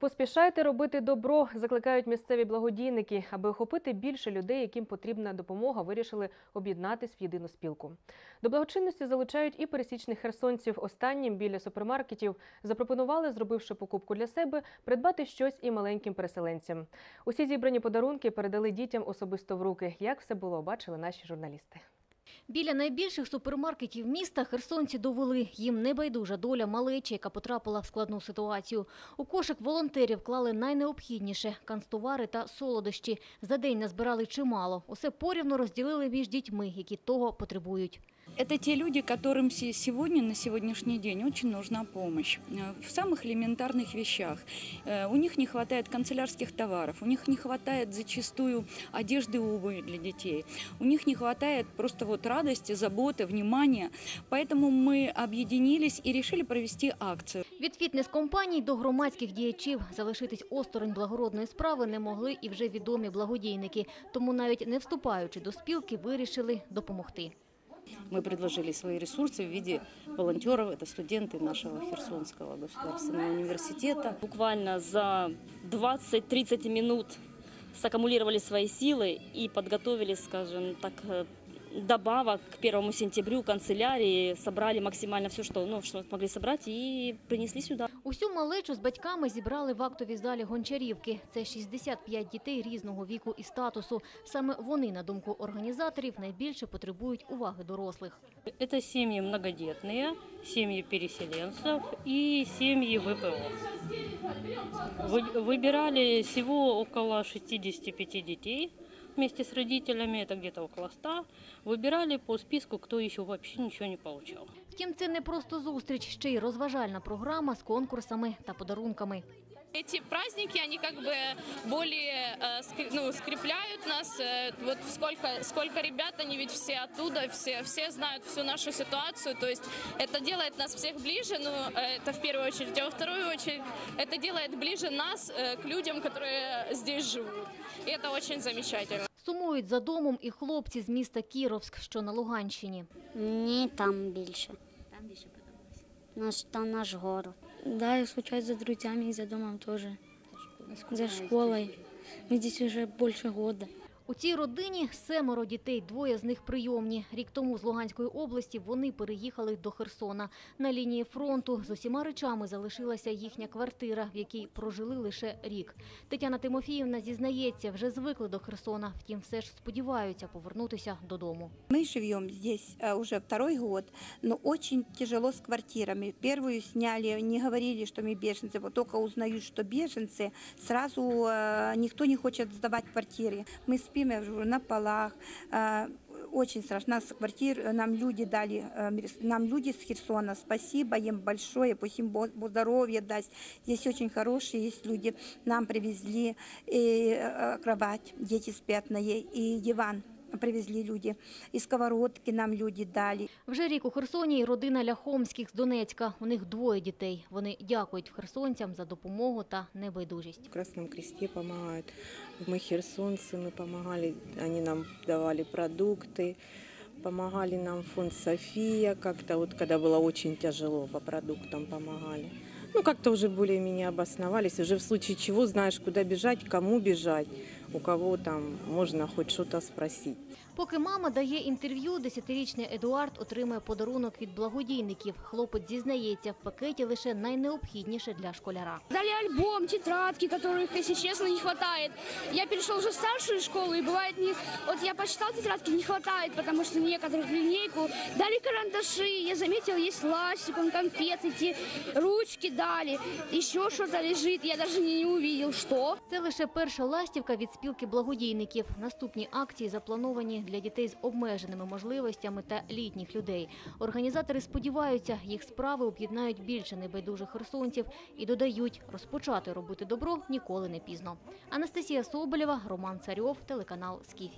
Поспішайте робити добро, закликають місцеві благодійники. Аби охопити більше людей, яким потрібна допомога, вирішили об'єднатись в єдину спілку. До благочинності залучають і пересічних херсонців. Останнім біля супермаркетів запропонували, зробивши покупку для себе, придбати щось і маленьким переселенцям. Усі зібрані подарунки передали дітям особисто в руки. Як все було, бачили наші журналісти. Біля найбільших супермаркетів міста херсонці довели, їм небайдужа доля малечі, яка потрапила в складну ситуацію. У кошик волонтерів клали найнеобхідніше – канцтовари та солодощі. За день назбирали чимало. Усе порівно розділили між дітьми, які того потребують. Это те люди, которым се- сегодня, на сегодняшний день, очень нужна помощь э, в самых элементарных вещах. Э, У них не хватает канцелярских товаров, у них не хватает зачастую одежды и обуви для детей, у них не хватает просто вот радости, заботы, внимания. Поэтому мы объединились и решили провести акцию. Від фітнес-компаній до громадських діячів залишитись осторонь благородної справи не могли і вже відомі благодійники. Тому навіть не вступаючи до спілки, вирішили допомогти. Мы предложили свои ресурсы в виде волонтеров. Это студенты нашего Херсонского государственного университета. Буквально за 20-30 минут саккумулировали свои силы и подготовили, скажем так, э, добавок к первому сентябрю канцелярии. Собрали максимально все, что, ну, что смогли собрать и принесли сюда. Усю малечу з батьками зібрали в актовій залі Гончарівки. Це 65 дітей різного віку і статусу. Саме вони, на думку організаторів, найбільше потребують уваги дорослих. Это семьи многодетные, семьи переселенцев и семьи ВПО. Вы- Выбирали всего около 65 детей вместе с родителями, это где-то около 100. Выбирали по списку, кто еще вообще ничего не получал. Втім, це не просто зустріч, ще й розважальна програма з конкурсами та подарунками. Эти праздники, они как бы более э, скр- ну, скрепляют нас. Э, вот сколько, сколько ребят, они ведь все оттуда, все, все знают всю нашу ситуацию. То есть это делает нас всех ближе, ну, э, это в первую очередь. А во вторую очередь, это делает ближе нас э, к людям, которые здесь живут. И это очень замечательно. Сумують за домом і хлопці з міста Кіровськ, що на Луганщині. Ні, там більше. Там більше подобається. Наш, там наш город. Да, я скучаю за друзями і за домом теж. За школою. Ми здесь вже більше года. У цій родині семеро дітей, двоє з них прийомні. Рік тому з Луганської області вони переїхали до Херсона. На лінії фронту з усіма речами залишилася їхня квартира, в якій прожили лише рік. Тетяна Тимофіївна зізнається, вже звикли до Херсона, втім все ж сподіваються повернутися додому. Мы живем здесь э, уже второй год, но очень тяжело с квартирами. Первую сняли, не говорили, что мы беженцы. Вот только узнают, что беженцы, сразу э, никто не хочет сдавать квартиры. Мы спим я говорю, на полах. э, очень страшно. Нас квартир нам люди дали, э, нам люди с Херсона. Спасибо им большое, пусть им Бог Бог здоровья даст. Здесь очень хорошие есть люди. Нам привезли и, э, кровать, дети спят на ней, и диван привезли люди. И сковородки нам люди дали. Вже рік у Херсоні і родина Ляхомських з Донецька. У них двоє дітей. Вони дякують херсонцям за допомогу та небайдужість. В Красном Кресте помогают. Мы херсонцы, мы помогали, они нам давали продукты, помогали нам фонд София, как-то вот когда было очень тяжело, по продуктам помогали. Ну, как-то уже более-менее обосновались, уже в случае чего знаешь, куда бежать, кому бежать, у кого там можно хоть что-то спросить. Поки мама дає інтерв'ю, десятирічний Едуард отримує подарунок від благодійників. Хлопець зізнається, в пакеті лише найнеобхідніше для школяра. Дали альбом, тетрадки, которых, если честно, не хватает. Я перешел уже в старшую школу, и бывает не... Вот я почитал тетрадки, не хватает, потому что некоторых линейку. Дали карандаши, я заметил, есть ластик, он конфеты, эти ручки дали. Еще что-то лежит, я даже не, не увидел, что. Це лише перша ластівка від спілки благодійників. Наступні акції заплановані для дітей з обмеженими можливостями та літніх людей. Організатори сподіваються, їх справи об'єднають більше небайдужих херсонців і додають, розпочати робити добро ніколи не пізно. Анастасія Соболєва, Роман Царьов, телеканал Скіфія.